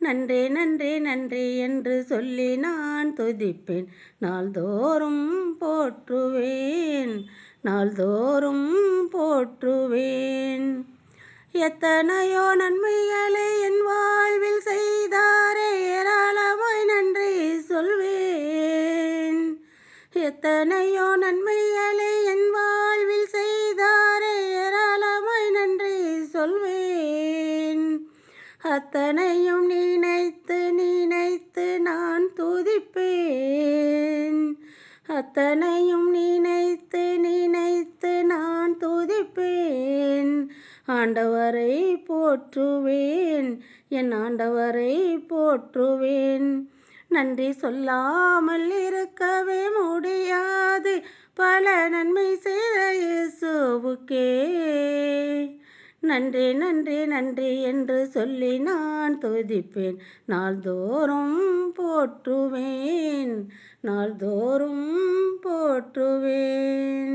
நன்றி நன்றி நன்றி என்று சொல்லி நான் துதிப்பேன். நாள்தோறும் போற்றுவேன் நாள்தோறும் போற்றுவேன். எத்தனையோ நன்மைகளை என் வாழ்வில் செய்தாரே ஏராளமாய் நன்றி சொல்வேன். எத்தனையோ நன்மைகளை என் வாழ்வில் அத்தனையும் நினைத்து நினைத்து நான் துதிப்பேன். அத்தனையும் நினைத்து நினைத்து நான் துதிப்பேன். ஆண்டவரை போற்றுவேன் என் ஆண்டவரை போற்றுவேன். நன்றி சொல்லாமல் இருக்கவே முடியாது. பல நன்மை செய்த இயேசுவுக்கே நன்றி நன்றி நன்றி என்று சொல்லி நான் துதிப்பேன். நாள்தோறும் போற்றுவேன் நாள்தோறும் போற்றுவேன்.